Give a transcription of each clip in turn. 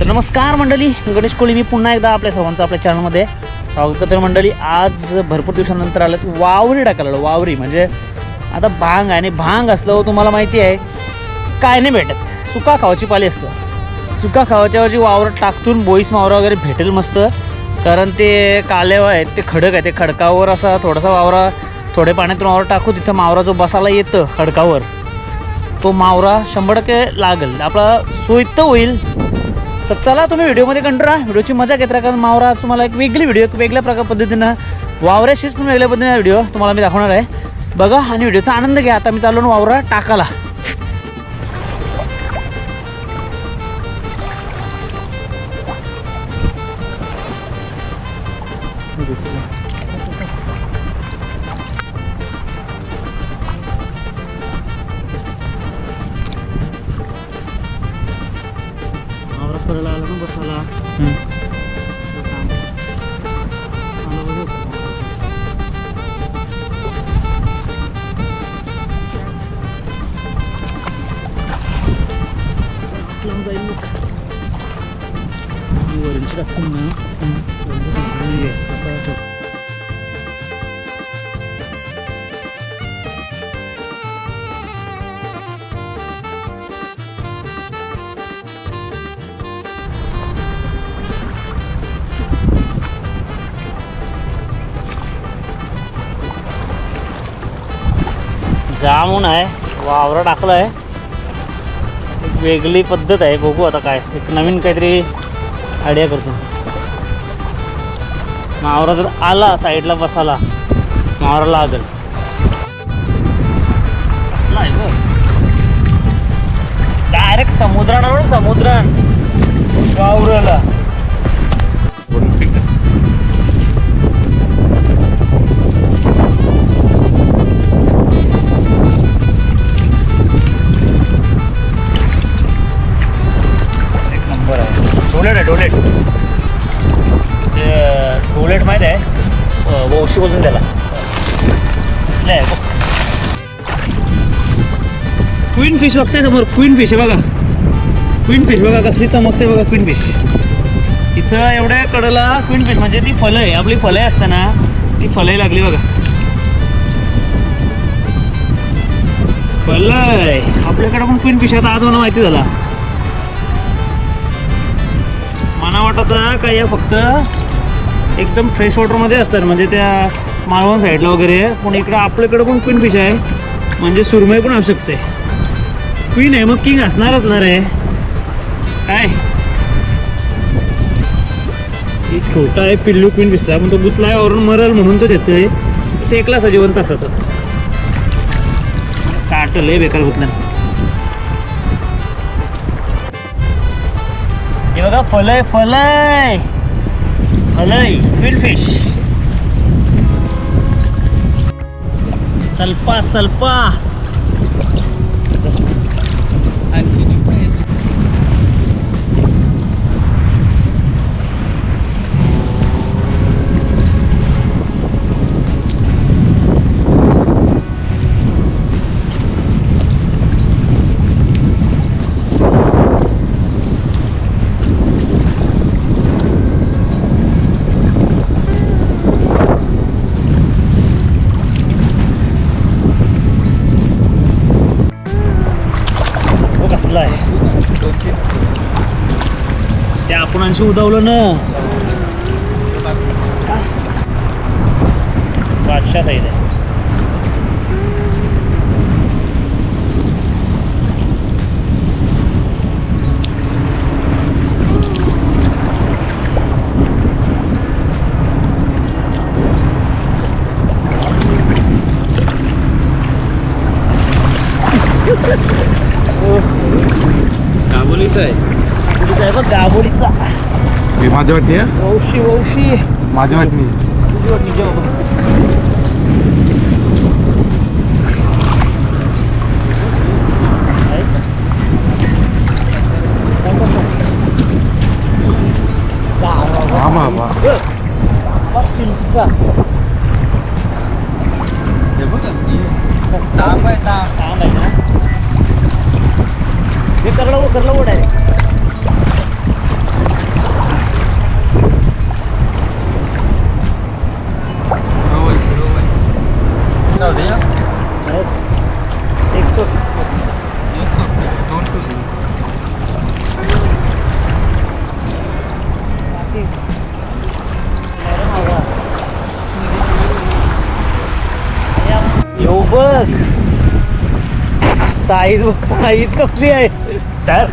तर नमस्कार मंडळी गणेश कोळी मी पुन्हा एकदा आपल्या सर्वांचं आपल्या चॅनलमध्ये स्वागत तर मंडळी आज भरपूर दिवसानंतर आलं वावरी टाकायला वावरी. म्हणजे आता भांग आहे आणि भांग असलं हो तुम्हाला माहिती आहे काय नाही भेटत. सुका खावाची पाली असतं. सुका खावाच्यावरची वावर टाकतून बोईस मावरा वगैरे भेटेल मस्त. कारण ते काले आहेत ते खडक आहे ते खडकावर असा थोडासा वावरा थोडे पाण्यातून वावर टाकू तिथं मावरा जो बसायला येतं खडकावर तो मावरा शंभर टक्के लागेल. आपला सोयीत होईल. तर चला तुम्ही व्हिडिओमध्ये कंटिन्यू राहा. व्हिडिओची मजा घेत राहा कारण मावरा तुम्हाला एक वेगळी व्हिडिओ एक वेगळ्या प्रकार पद्धतीनं वावऱ्याशीच पण वेगळ्या पद्धतीनं व्हिडिओ तुम्हाला मी दाखवणार आहे. बघा आणि व्हिडिओचा आनंद घ्या. आता मी चाललो वावरा टाकाला. वावरा जामून आहे वावरं टाकलं आहे वेगळी पद्धत आहे. बघू आता काय. एक नवीन काहीतरी आयडिया करतो. मावरा जर आला साईडला बसाला मावरा लागल. आहे डायरेक्ट समुद्रावर समुद्रान वावरला. डोलेट माहीत आहे? अं, वंशी बोलून त्याला बघ क्वीन फिश बघते समोर. क्वीन फिश आहे बघा. क्वीन फिश बघा कसली चमकते बघा क्वीन फिश इथं एवढ्या कडला क्वीन फिश म्हणजे ती फलं आहे. आपली फलं असतात ना ती फलंही लागली बघा. फलं आहे. आपल्याकडे पण क्वीन फिश आता आज मला माहिती झाला. मला वाटत का या फक्त एकदम फ्रेश वॉटरमध्ये असतात. म्हणजे त्या मालवण साईडला वगैरे पण इकडं आपल्याकडं पण क्वीन फिश आहे. म्हणजे सुरमई पण असू शकते. क्वीन आहे मग किंग असणारच ना रे. काय? एक छोटा आहे पिल्लू क्वीन फिशचा पण तो गुतला आहे वरून मरल म्हणून तो देतोय. ते एकला सजीवंत जिवंत असतात काटल आहे बेकार गुतला. हे बघा फलय फलय! फलय क्वीन फिश सल्पा ते आपण ना? बादशाह साईड आहे हे माझ्या बघ साईज साईज कसली आहे? तर?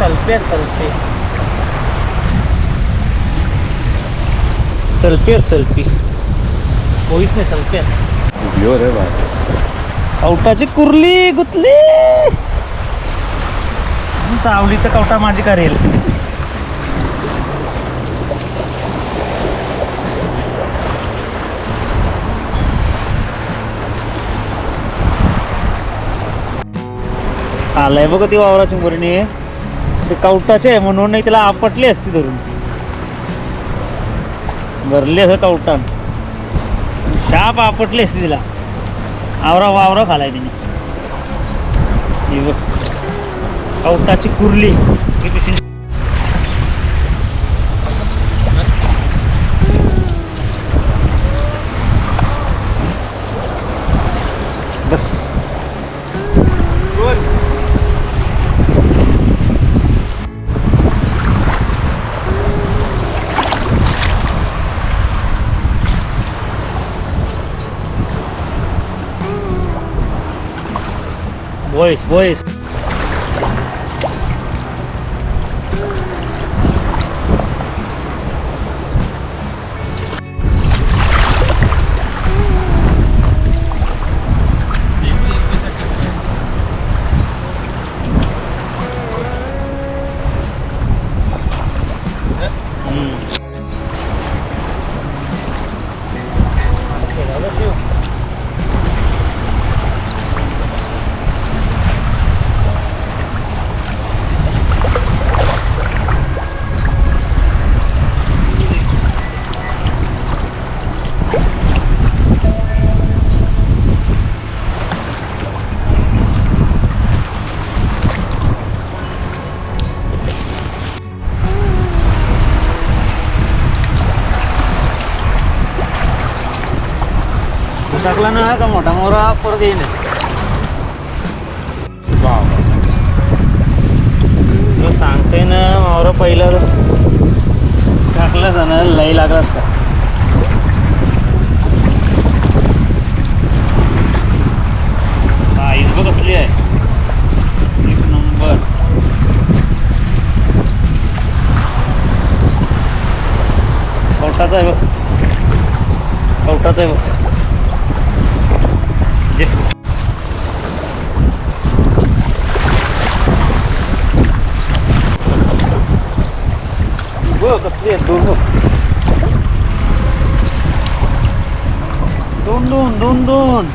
सल्फे आहेत सल्फे सल्फे आहेत सल्फी होईच नाही सल्फे आहेत प्युअर आहे बाय कवटाची कुर्ली गुतली. चावली तर कवटा माझी करेल. आलाय बघ ती वावराची मुरणी. ते कवटाचे आहे म्हणून नाही तिला आपटली असती धरून. भरली असं कवटान. शाप आपटली असती तिला. आवरा वावरा खालाय तिने. कवटाची कुर्ली. boys, boys. Mm. Okay. टाकला ना का मोठा मोरा परत येईन तुला सांगते ना मावरा पहिला टाकला जाणार लई लागला असता साईज बघ कसली आहे. एक नंबर. कवटाचा आहे बघ. कवटाचा आहे बघ. बघ कसली दोन दोन दोन दोन दोन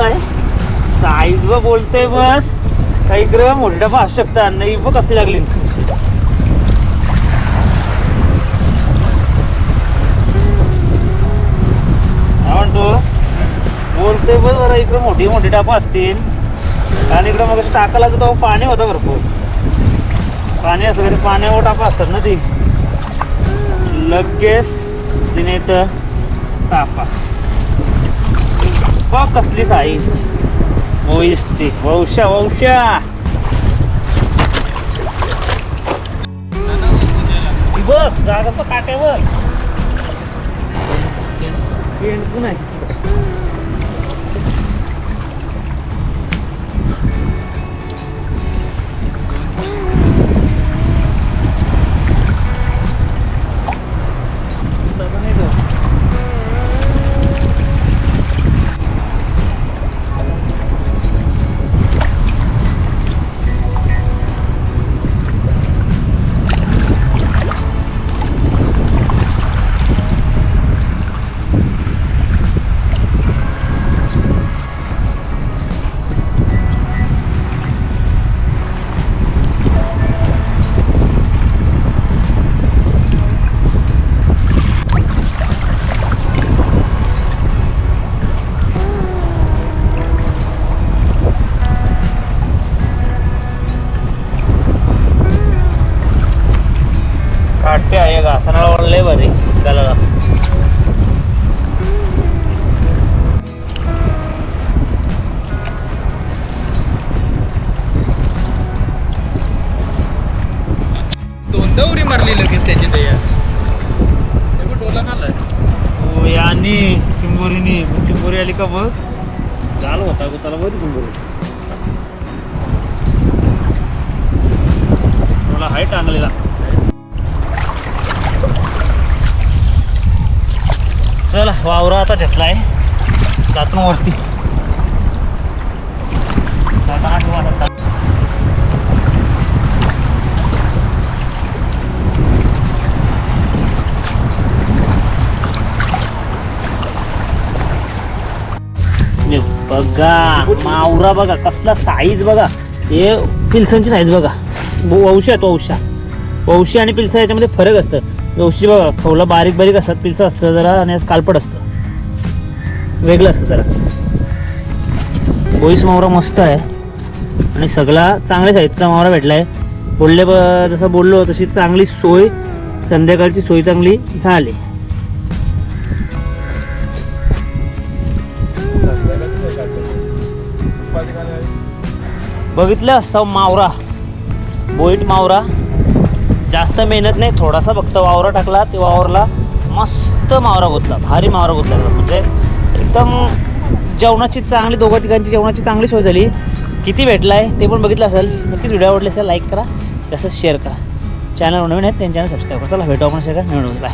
आहे साईज व बोलते बस. काही ग्रह मोठी डबा असू शकता. नाही बघ कसली लागली? ते बस बरं इकडे मोठी मोठी टापा असतील. आणि इकडं मग टाकायला लागतो तेव्हा पाणी होतं भरपूर. पाणी असं कधी पाण्यावर टापा असतात ना ती. लगेच तिने तर टापा बघ कसली साईज वैसची वौशा वौशा ही बघ जागा तर पेंट नाही चिंबोरीनी चिंबोरीनी चिंबोरी आली का बघ झालं होता गोताला बघ चिंबोरी. मला हाय टांगलेला चला वावरा आता घेतलाय. जातून वरती. जाताना ठेवा बघा मावरा बघा कसला साईज बघा. हे पिल्सनची साईज बघा. ब- वंशी आहे तो वंशा. वंशी आणि पिल्सा याच्यामध्ये फरक असतं. वंशी बघा खवला बारीक बारीक असतात पिल्सा असतं जरा आणि कालपट असतं. वेगळं असतं जरा. बोईस मावरा मस्त आहे. आणि सगळा चांगल्या साईजचा मावरा भेटला आहे बोलले ब जसं बोललो तशी चांगली सोय. संध्याकाळची सोय चांगली झाली. बघितलं असं मावरा. बोईट मावरा. जास्त मेहनत नाही थोडासा फक्त वावरा टाकला ते वावरला मस्त मावरा गुतला भारी मावरा गुतला म्हणजे एकदम जेवणाची चांगली दोघं तिघांची जेवणाची चांगली सोय झाली. किती भेटला आहे ते पण बघितलं असेल. नक्कीच व्हिडिओ आवडले असेल लाईक करा. तसंच शेअर करा. चॅनल नवीन आहेत त्यांच्या सबस्क्राईब करा. चला भेटू आपण शेअर मिळून नवीन बाय